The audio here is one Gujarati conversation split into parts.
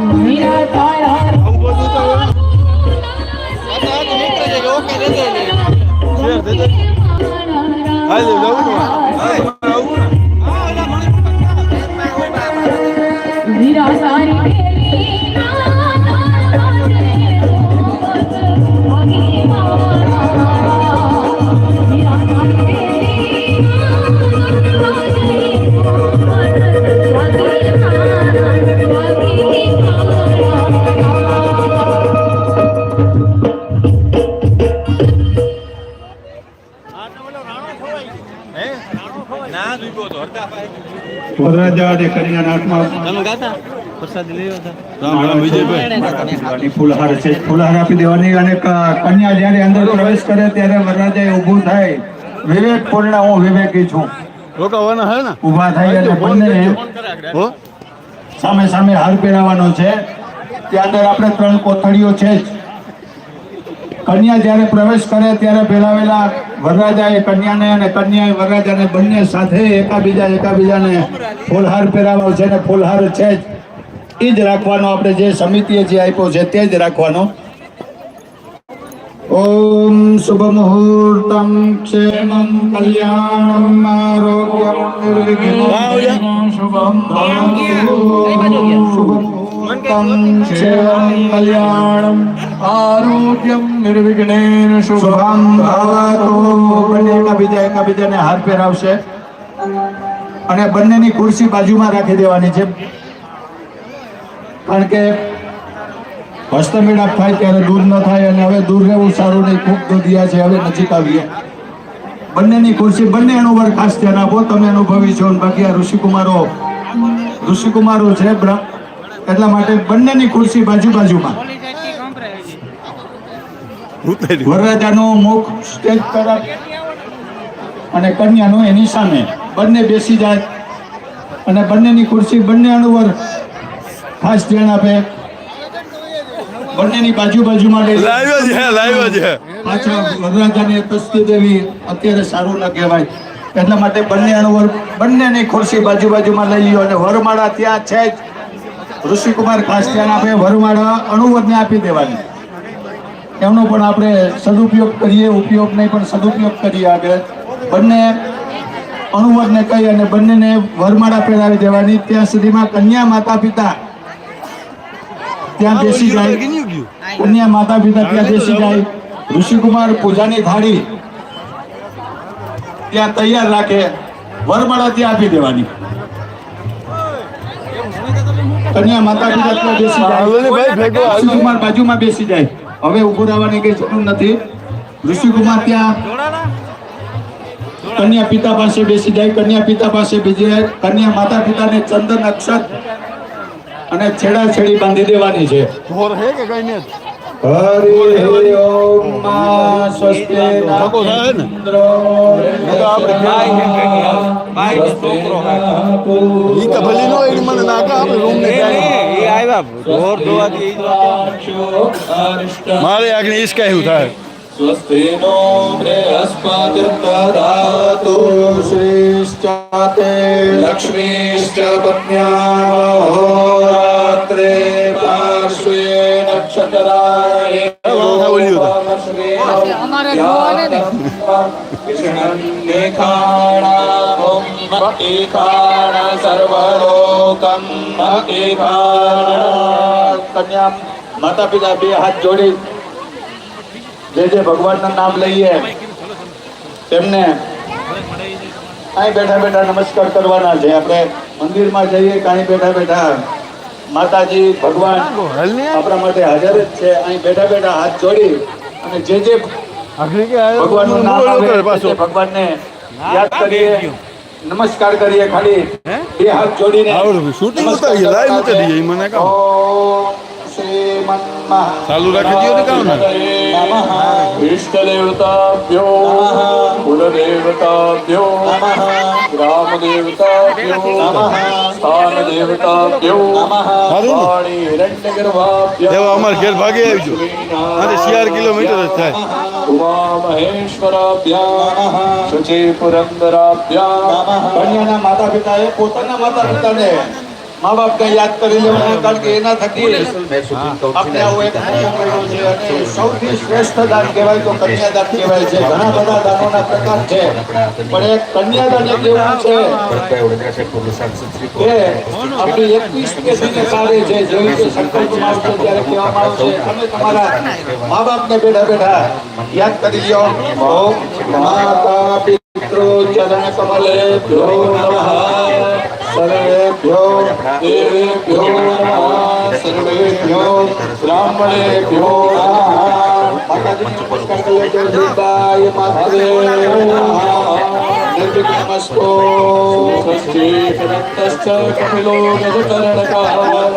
મીરા તારા વરરાજા અને કન્યાના હાથમાં પ્રસાદ લઈ રામ રામ વિજયભાઈ ફૂલહાર છે. ફૂલહાર આપી દેવાની અને કન્યા જ્યારે અંદર પ્રવેશ કરે ત્યારે વરરાજાએ ઊભું થાય. વિવેકપૂર્ણ હું વિવેકી છું. રોકાવાના હે ને? ઊભા થાય અને બંને હો? સામે સામે હાર પહેરાવાનો છે. ત્યાં અંદર આપણે ત્રણ કોથળીઓ છે જ. કન્યા જ્યારે પ્રવેશ કરે ત્યારે પહેરાવેલા વરરાજાએ કન્યાને અને કન્યાએ વરરાજાને બંને સાથે એકાબીજા એકાબીજાને ફૂલહાર પહેરાવો છે ને ફૂલહાર છે જ. એ જ રાખવાનો આપણે જે સમિતિએ જે આપ્યો છે તે જ રાખવાનો. ઓમ શુભ મુહૂર્તમ ક્ષેમમ કલ્યાણમ આરોગ્યમ શુભમ ભવતુ. શુભ મુહૂર્તમ ક્ષેમમ કલ્યાણમ આરોગ્યમ નિર્વિઘ્નેન શુભમ એકાબીજા એકાબીજાને હાર પહેરાવશે અને બંનેની ખુરશી બાજુમાં રાખી દેવાની છે. કારણ કે હસ્તમેળાપ થાય ત્યારે દૂર ન થાય અને હવે દૂર રહેવું સારું નહીં. ખૂબ દોધિયા છે હવે નજીક આવીએ. બંનેની ખુરશી બંને એનું પર ખાસ ધ્યાન આપો તમે અનુભવી છો. બાકી આ ઋષિકુમારો ઋષિકુમારો છે એટલા માટે બંનેની ખુરશી બાજુ બાજુમાં. વરરાજાનું મુખ સ્ટેજ તરફ અને કન્યાનું એની સામે બંને બેસી જાય અને બંનેની ખુરશી બંને અનુવર ખાસ ધ્યાન આપે. બંનેની બાજુ બાજુમાં પાછળ વરરાજાને તસ્તી દેવી અત્યારે સારું ન કહેવાય. એટલા માટે બંને અનુવર બંનેની ખુરશી બાજુ બાજુમાં લઈ લ્યો અને વરમાળા ત્યાં છે જ. ઋષિકુમાર ખાસ ધ્યાન આપે વરમાળા અણુવરને આપી દેવાની. એમનો પણ આપણે સદુપયોગ કરીએ ઉપયોગ નહીં પણ સદુપયોગ કરીએ આગળ. બંને અણુવરને કહી અને બંનેને વરમાળા પહેરાવી દેવાની. ત્યાં સુધીમાં કન્યા માતા પિતા ત્યાં બેસી જાય. કન્યા માતા પિતા ત્યાં બેસી જાય. ઋષિકુમાર પૂજાની થાળી ત્યાં તૈયાર રાખે. વરમાળા ત્યાં આપી દેવાની. કન્યા માતા પિતા ત્યાં બેસી જાય. ઋષિકુમાર બાજુમાં બેસી જાય. હવે ઊભો રહેવાની કઈ જરૂર નથી. ઋષિકુમાર ત્યાં કન્યા પિતા પાસે બેસી જાય કન્યા પિતા પાસે બેસી જાય કન્યા માતા પિતાને ચંદન અક્ષત અને છેડા છેડી બાંધી દેવાની છે. હરિ ઓમ મારે આગળ ઈસ કહ્યું થાય. સ્વસ્તિ નો બૃહસ્પતિર્દધાતુ શ્રીશ્ચાતે લક્ષ્મીશ્ચ પત્ન્યાહોરાત્રે પાર્શ્વે નક્ષત્રાય ને. કન્યા માતા પિતા બે હાથ જોડી જે જે ભગવાનના નામ લઈએ તેમને અહીં બેઠા બેઠા નમસ્કાર કરવાના છે. આપણે મંદિરમાં જઈએ કાંઈ બેઠા બેઠા માતાજી ભગવાન આપણા માટે હાજર જ છે. અહીં બેઠા બેઠા હાથ જોડી અને જે જે ભગવાનનું નામ આવે ભગવાનને યાદ કરીએ નમસ્કાર કરીએ ખાલી. બે હાથ જોડીને શૂટિંગ મને શ્રીમન્ ચાલુ રાખી દ્યો ને કામ ને. નમઃ ઇષ્ટદેવતાભ્યો કુલદેવતાભ્યો ગ્રામદેવતાભ્યો સ્થાનદેવતાભ્યો સારું ને? વાણી હિરણ્યગર્ભાભ્યો એવા અમાર ઘેર ભાગે આવજો આને શિયાર કિલોમીટર જ થાય ઉમા મહેશ્વરાભ્યામ શુચિ પુરંદરાભ્યામ કન્યાના માતા પિતાએ પોતાના માતા પિતાને મા બાપને યાદ કરી લેવું કારણ કે એના થકી આપણે આવું એક મોકો છે. અને સૌથી શ્રેષ્ઠ દાન કહેવાય તો કન્યાદાન કહેવાય છે. ઘણા બધા દાનોના પ્રકાર છે. પણ એક કન્યાદાન એક એવું છે કે આપણી એકવીસ પેઢીને કાર્ય છે જેવી રીતે સંકલ્પમાં આવશે ત્યારે કહેવામાં આવશે. તમે તમારા મા બાપને બેઠા બેઠા યાદ કરી લો માતા પિત્રો ચરણ કમલે નમઃ નમઃ. સર્વેભ્યો બ્રાહ્મણેભ્યો નમઃ માતાજીને નમસ્કાર કરીએ જય જયતાય માતરે નિર્વિઘ્નમસ્તો સ્વસ્તિ अर्पितमस्तु श्रीरक्तश्च कपिलो गजकर्णकोदनश्च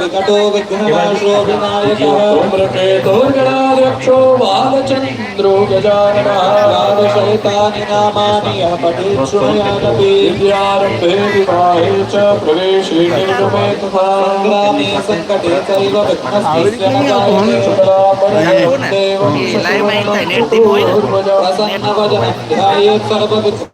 विकटो विघ्नवाशो विनायकः मृतेतोर्गणाद्रक्षो बालचन्द्रो गजाननः राजशैतानि नामानि अपठेत् शृणुयादपि विद्यारम्भे विवाहे च प्रवेशे निर्गमे तथा सङ्ग्रामे सङ्कटे चैव विघ्नस्य प्रसन्नवदनं ध्यायेत् सर्वदा with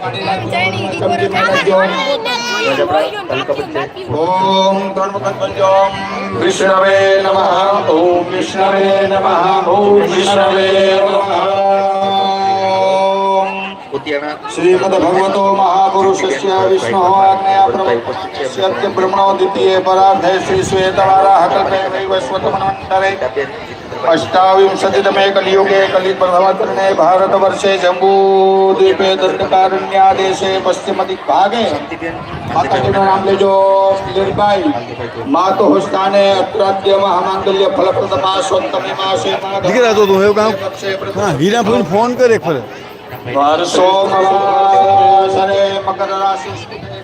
ઓમ ધર્મકંજમ વિષ્ણવે નમઃ ઓમ વિષ્ણવે નમઃ ઓમ વિષ્ણવે નમઃ શ્રીમદ ભગવતો મહાપુરુષસ્ય વિષ્ણુ આજ્ઞા પ્રવક્તસ્ય બ્રહ્મણો દ્વિતીય પરાર્થે શ્રી શ્વેતવારાહ કલ્પે વૈવસ્વતમન્વંતરે અષ્ટાવિંશતિતમે કલિયુગે કલિપ્રથમતરણે ભારતવર્ષે જંબૂદ્વીપે દંડકારણ્યાદેશે પશ્ચિમદિગ્ભાગે માતાજીનું નામ લેજો લીરબાઈ માતો સ્થાને અત્રાદ્ય મહામાંગલ્ય ફલપ્રદમા સ્વંતમી માસે દીકરા તો તું એવું કામ હા હીરા ફોન કરે ફરે. વર્ષો મકર રાશિ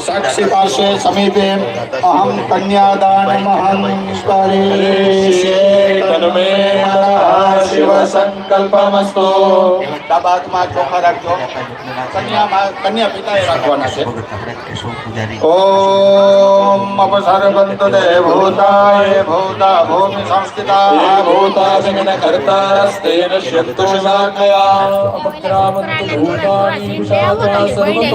સાક્ષી પાર્શ્વે સમીપે અહમ કન્યાદાનમહં કરીષ્યે તન્મે શિવ સંકલ્પમસ્તો હાથમાં ચોખા રાખજો કન્યામાં કન્યા પિતાએ રાખવાના છે ઓમ અપસર્ગંતુ દેવભૂતાય ભૂતા ભૂમિ સંસ્થિતા ભૂતા વિઘ્ન કર્તાસ્તેન શક્તુ ભૂતાની સર્વતો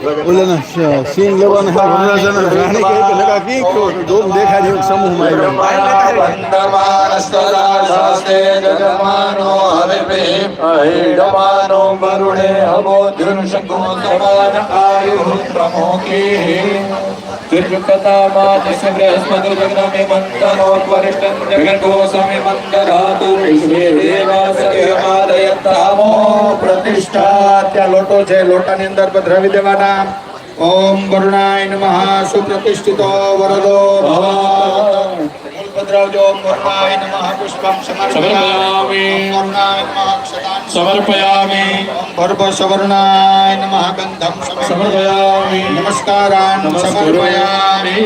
ઓલાના સિંગ લેવાના હા વનરાજાના રાણી કહે કે લગા કી તો ડોમ દેખાય જેવું સમૂહમાં આવ્યા વંદમાનસ્તરાશાસ્તે જગમાનો હરિભીમ અહીડમાનો વરુણે અબોધ્યુન શંકુ સમાન આયુઃ પ્રમોકી જગ્રમે મંતનો ત્વરિષ્ઠં જગન્ગો સમે મંદધાતુ વિશ્વે દેવાસર્યમાદયતામો પ્રતિષ્ઠા ત્યાં લોટો છે લોટાની અંદર પધરાવી દેવાના. ઓમ વરુણાય નમઃ સુપ્રતિષ્ઠિતો વરદો ભવ ભદ્રાવજો ઓમ વરુણાય નમઃ પુષ્પમ સમર્પયામિ. ઓમ નમઃ અક્ષતાન સમર્પયામિ. ઓમ ભર્ભ સવર્ણાય નમઃ ગંધમ સમર્પયામિ. નમસ્કારાન સમર્પયામિ.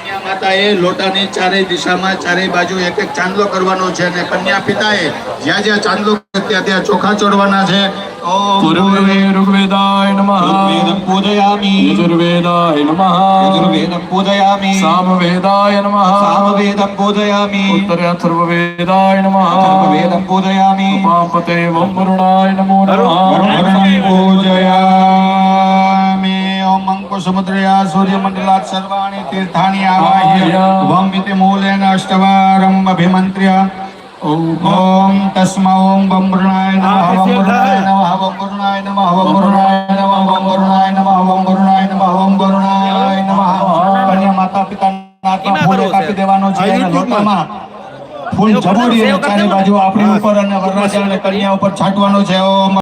કન્યા માતાએ લોટાની ચારેય દિશામાં ચારેય બાજુ એક એક ચાંદલો કરવાનો છે અને કન્યા પિતાએ જ્યાં જ્યાં ચાંદલો ત્યાં ત્યાં ચોખા ચડવાના છે. ઓમ પૂર્વે ઋગ્વેદાય નમઃ ઋગ્વેદં પૂજયામિ યજુર્વેદાય નમઃ યજુર્વેદં પૂજયામિ સામવેદાય નમઃ पूजयामि। પૂજયામિ ઉત્તરે અથર્વવેદાય નમઃ पूजयामि પૂજયામિ ઉપાપતે વમ વરુણાય નમો વરુણં નમઃ પૂજયામિ ઓમ અંકુશમુદ્રયા સૂર્યમંડલાत् સર્વાણि તીર્થાनि આવાહ્ય વમ ઇતિ મૂલેન ઓમ ઓમ તસ્મા नमः વરુણાય नमः નમઃ ઓમ વરુણાય નમઃ ઓમ વરુણાય નમઃ ઓમ વરુણાય નમઃ કન્યા માતા પિતાના હાથમાં ફૂલ કાપી દેવાનો છે અને લોટામાં ફૂલ જરૂરી ચારે બાજુ આપણી ઉપર અને વરરાજા અને કન્યા ઉપર છાંટવાનો છે. ઓમ